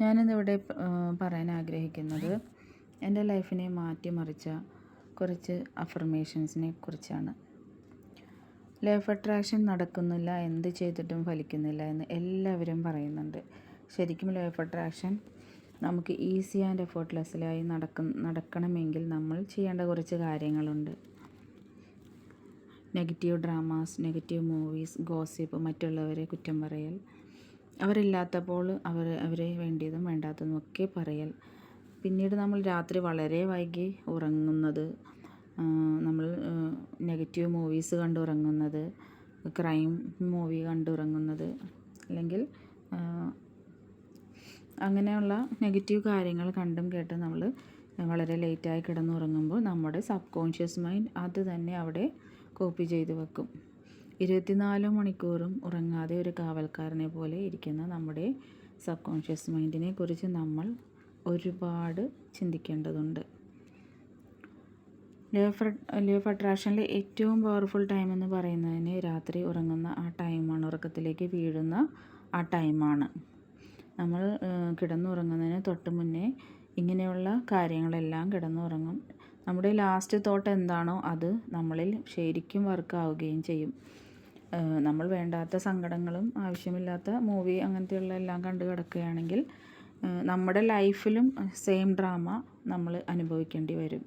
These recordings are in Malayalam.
ഞാനിന്നിവിടെ പറയാൻ ആഗ്രഹിക്കുന്നത് എന്റെ ലൈഫിനെ മാറ്റിമറിച്ച കുറച്ച് അഫർമേഷൻസിനെ കുറിച്ചാണ്. ലൈഫ് അട്രാക്ഷൻ നടക്കുന്നില്ല എന്ത് ചെയ്തിട്ടും ഫലിക്കുന്നില്ല എന്ന് എല്ലാവരും പറയുന്നുണ്ട്. ശരിക്കും ലൈഫ് അട്രാക്ഷൻ നമുക്ക് ഈസി ആൻഡ് എഫേർട്ട്ലെസ്സിലായി നടക്കും നടക്കണമെങ്കിൽ നമ്മൾ ചെയ്യേണ്ട കുറച്ച് കാര്യങ്ങളുണ്ട്. Negative dramas negative movies gossip മറ്റുള്ളവരെ കുറ്റം പറയൽ അവരില്ലാത്തപ്പോൾ അവർ അവരെ വേണ്ടിയതും വേണ്ടാത്തതും ഒക്കെ പറയൽ. പിന്നീട് നമ്മൾ രാത്രി വളരെ വൈകി ഉറങ്ങുന്നത് നമ്മൾ നെഗറ്റീവ് മൂവീസ് കണ്ട് ഉറങ്ങുന്നത് ക്രൈം മൂവി കണ്ട് ഉറങ്ങുന്നത് അല്ലെങ്കിൽ അങ്ങനെയുള്ള നെഗറ്റീവ് കാര്യങ്ങൾ കണ്ടും കേട്ടും നമ്മൾ വളരെ ലേറ്റായി കിടന്നുറങ്ങുമ്പോൾ നമ്മുടെ സബ് കോൺഷ്യസ് മൈൻഡ് അത് തന്നെ അവിടെ കോപ്പി ചെയ്ത് വെക്കും. ഇരുപത്തിനാല് മണിക്കൂറും ഉറങ്ങാതെ ഒരു കാവൽക്കാരനെ പോലെ ഇരിക്കുന്ന നമ്മുടെ സബ് കോൺഷ്യസ് മൈൻഡിനെ കുറിച്ച് നമ്മൾ ഒരുപാട് ചിന്തിക്കേണ്ടതുണ്ട്. ലോഫ് ലേഫ് അട്രാക്ഷനിലെ ഏറ്റവും പവർഫുൾ ടൈം എന്ന് പറയുന്നതിന് രാത്രി ഉറങ്ങുന്ന ആ ടൈമാണ് ഉറക്കത്തിലേക്ക് വീഴുന്ന ആ ടൈമാണ്. നമ്മൾ കിടന്നുറങ്ങുന്നതിന് തൊട്ട് മുന്നേ ഇങ്ങനെയുള്ള കാര്യങ്ങളെല്ലാം കിടന്നുറങ്ങും. നമ്മുടെ ലാസ്റ്റ് തോട്ട് എന്താണോ അത് നമ്മളിൽ ശരിക്കും വർക്കാവുകയും ചെയ്യും. നമ്മൾ വേണ്ടാത്ത സങ്കടങ്ങളും ആവശ്യമില്ലാത്ത മൂവി അങ്ങനത്തെയുള്ള എല്ലാം കണ്ടു കിടക്കുകയാണെങ്കിൽ നമ്മുടെ ലൈഫിലും സെയിം ഡ്രാമ നമ്മൾ അനുഭവിക്കേണ്ടി വരും.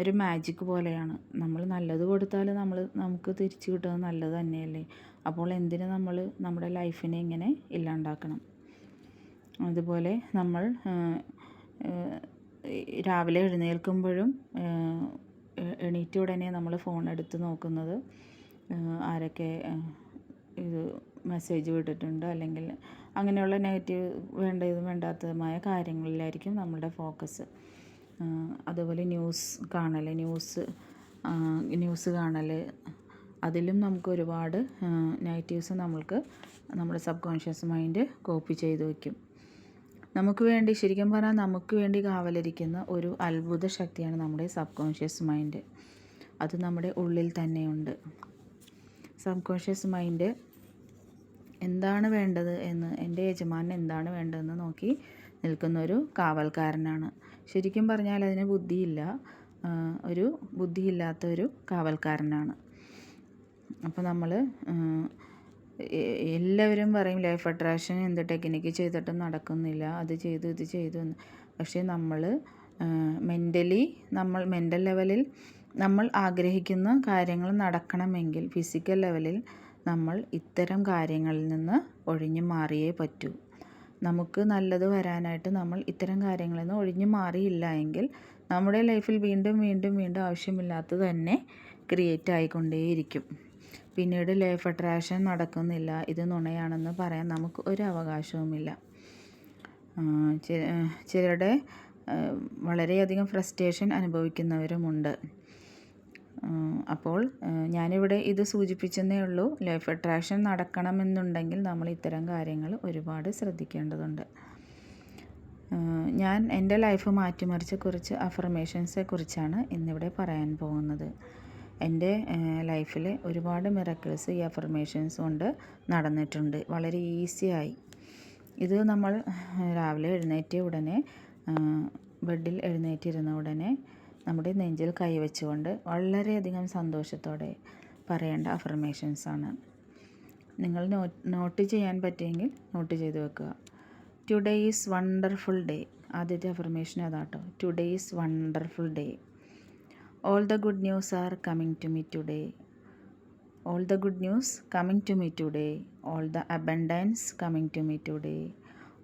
ഒരു മാജിക് പോലെയാണ്. നമ്മൾ നല്ലത് കൊടുത്താൽ നമ്മൾ നമുക്ക് തിരിച്ചു കിട്ടുന്നത് നല്ലത് തന്നെയല്ലേ? അപ്പോൾ എന്തിന് നമ്മൾ നമ്മുടെ ലൈഫിനെ ഇങ്ങനെ ഇല്ലാണ്ടാക്കണം? അതുപോലെ നമ്മൾ രാവിലെ എഴുന്നേൽക്കുമ്പോഴും എണീറ്റ ഉടനെ നമ്മൾ ഫോൺ എടുത്ത് നോക്കുന്നത് ആരൊക്കെ ഇത് മെസ്സേജ് വിട്ടിട്ടുണ്ട്? അല്ലെങ്കിൽ അങ്ങനെയുള്ള നെഗറ്റീവ് വേണ്ടതും വേണ്ടാത്തതുമായ കാര്യങ്ങളിലായിരിക്കും നമ്മളുടെ ഫോക്കസ് അതുപോലെ ന്യൂസ് കാണൽ ന്യൂസ് ന്യൂസ് കാണൽ അതിലും നമുക്ക് ഒരുപാട് നെഗറ്റീവ്സ് നമ്മൾക്ക് നമ്മുടെ സബ് കോൺഷ്യസ് മൈൻഡ് കോപ്പി ചെയ്ത് വയ്ക്കും നമുക്ക് വേണ്ടി ശരിക്കും പറഞ്ഞാൽ നമുക്ക് വേണ്ടി കാവലിരിക്കുന്ന ഒരു അത്ഭുത ശക്തിയാണ് നമ്മുടെ സബ് കോൺഷ്യസ് മൈൻഡ് അത് നമ്മുടെ ഉള്ളിൽ തന്നെയുണ്ട്. സബ് കോൺഷ്യസ് മൈൻഡ് എന്താണ് വേണ്ടത് എന്ന് എന്റെ യജമാനൻ എന്താണ് വേണ്ടതെന്ന് നോക്കി നിൽക്കുന്ന ഒരു കാവൽക്കാരനാണ്. ശരിക്കും പറഞ്ഞാൽ അതിന് ബുദ്ധിയില്ല ഒരു ബുദ്ധിയില്ലാത്ത ഒരു കാവൽക്കാരനാണ്. അപ്പോൾ നമ്മൾ എല്ലാവരും പറയും ലൈഫ് അട്രാക്ഷൻ എന്ത് ടെക്നിക്ക് ചെയ്തിട്ടും നടക്കുന്നില്ല അത് ചെയ്തു ഇത് ചെയ്തു എന്ന്. പക്ഷേ നമ്മൾ മെന്റലി നമ്മൾ മെന്റൽ ലെവലിൽ നമ്മൾ ആഗ്രഹിക്കുന്ന കാര്യങ്ങൾ നടക്കണമെങ്കിൽ ഫിസിക്കൽ ലെവലിൽ നമ്മൾ ഇത്തരം കാര്യങ്ങളിൽ നിന്ന് ഒഴിഞ്ഞു മാറിയേ പറ്റൂ. നമുക്ക് നല്ലത് വരാനായിട്ട് നമ്മൾ ഇത്തരം കാര്യങ്ങളിൽ നിന്ന് ഒഴിഞ്ഞു മാറിയില്ല എങ്കിൽ നമ്മുടെ ലൈഫിൽ വീണ്ടും വീണ്ടും വീണ്ടും ആവശ്യമില്ലാത്തത് തന്നെ ക്രിയേറ്റ് ആയിക്കൊണ്ടേയിരിക്കും. പിന്നീട് ലൈഫ് അട്രാക്ഷൻ നടക്കുന്നില്ല. ഇത് നുണയാണെന്ന് പറയാൻ നമുക്ക് ഒരു അവകാശവുമില്ല. ചിലരുടെ വളരെയധികം ഫ്രസ്ട്രേഷൻ അനുഭവിക്കുന്നവരുമുണ്ട്. അപ്പോൾ ഞാനിവിടെ ഇത് സൂചിപ്പിച്ചെന്നേ ഉള്ളൂ. ലൈഫ് അട്രാക്ഷൻ നടക്കണമെന്നുണ്ടെങ്കിൽ നമ്മൾ ഇത്തരം കാര്യങ്ങൾ ഒരുപാട് ശ്രദ്ധിക്കേണ്ടതുണ്ട്. ഞാൻ എന്റെ ലൈഫ് മാറ്റിമറിച്ച കുറച്ച് അഫർമേഷൻസെ കുറിച്ചാണ് ഇന്നിവിടെ പറയാൻ പോകുന്നത്. എന്റെ ലൈഫിൽ ഒരുപാട് മിറക്കിൾസ് ഈ അഫർമേഷൻസ് കൊണ്ട് നടന്നിട്ടുണ്ട്. വളരെ ഈസിയായി. ഇത് നമ്മൾ രാവിലെ എഴുന്നേറ്റ ഉടനെ ബെഡിൽ എഴുന്നേറ്റിരുന്ന ഉടനെ നമ്മുടെ നെഞ്ചിൽ കൈവച്ചുകൊണ്ട് വളരെയധികം സന്തോഷത്തോടെ പറയേണ്ട അഫർമേഷൻസ് ആണ്. നിങ്ങൾ നോട്ട് ചെയ്യാൻ പറ്റിയെങ്കിൽ നോട്ട് ചെയ്ത് വെക്കുക. ടുഡേ ഈസ് വണ്ടർഫുൾ ഡേ ആദ്യത്തെ affirmation അതാട്ടോ. Today is wonderful day all the good news are coming to me today all the good news coming to me today all the abundance coming to me today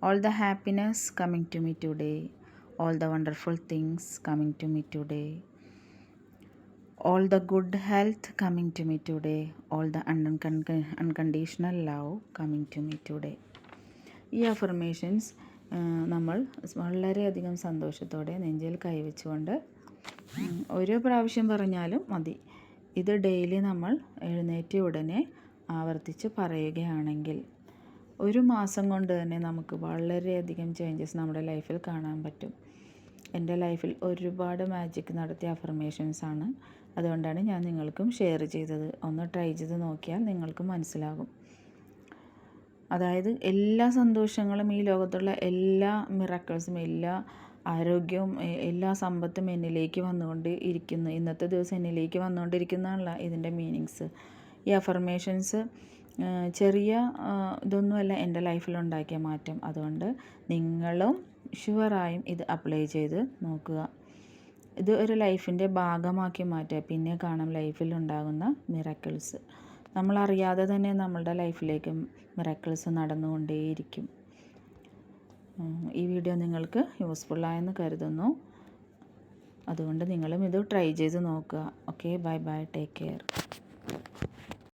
all the happiness coming to me today all the wonderful things coming to me today, all the good health coming to me today, all the unconditional love coming to me today. ഈ അഫർമേഷൻസ് നമ്മൾ വളരെയധികം സന്തോഷത്തോടെ നെഞ്ചിൽ കൈവച്ചുകൊണ്ട് ഓരോ പ്രാവശ്യം പറഞ്ഞാലും മതി ഇത് ഡെയിലി നമ്മൾ എഴുന്നേറ്റ ഉടനെ ആവർത്തിച്ച് പറയുകയാണെങ്കിൽ ഒരു മാസം കൊണ്ട് തന്നെ നമുക്ക് വളരെയധികം ചേഞ്ചസ് നമ്മുടെ ലൈഫിൽ കാണാൻ പറ്റും. എന്റെ ലൈഫിൽ ഒരുപാട് മാജിക് നടത്തിയ അഫർമേഷൻസ് ആണ്. അതുകൊണ്ടാണ് ഞാൻ നിങ്ങൾക്കും ഷെയർ ചെയ്തത്. ഒന്ന് ട്രൈ ചെയ്ത് നോക്കിയാൽ നിങ്ങൾക്ക് മനസ്സിലാകും. അതായത് എല്ലാ സന്തോഷങ്ങളും ഈ ലോകത്തുള്ള എല്ലാ മിറക്കിൾസും എല്ലാ ആരോഗ്യവും എല്ലാ സമ്പത്തും എന്നിലേക്ക് വന്നുകൊണ്ട് ഇരിക്കുന്നു. ഇന്നത്തെ ദിവസം എന്നിലേക്ക് വന്നുകൊണ്ടിരിക്കുന്നതാണല്ല ഇതിന്റെ മീനിങ്സ് ഈ അഫർമേഷൻസ് ചെറിയ ഇതൊന്നുമല്ല എന്റെ ലൈഫിലുണ്ടാക്കിയ മാറ്റം. അതുകൊണ്ട് നിങ്ങളും ഷുവറായും ഇത് അപ്ലൈ ചെയ്ത് നോക്കുക. ഇത് ഒരു ലൈഫിന്റെ ഭാഗമാക്കി മാറ്റുക. പിന്നെ കാണാം ലൈഫിൽ ഉണ്ടാകുന്ന മിറക്കിൾസ് നമ്മളറിയാതെ തന്നെ നമ്മളുടെ ലൈഫിലേക്ക് മിറക്കിൾസ് നടന്നുകൊണ്ടേയിരിക്കും. ഈ വീഡിയോ നിങ്ങൾക്ക് യൂസ്ഫുള്ളായെന്ന് കരുതുന്നു. അതുകൊണ്ട് നിങ്ങളും ഇത് ട്രൈ ചെയ്ത് നോക്കുക. Okay bye bye take care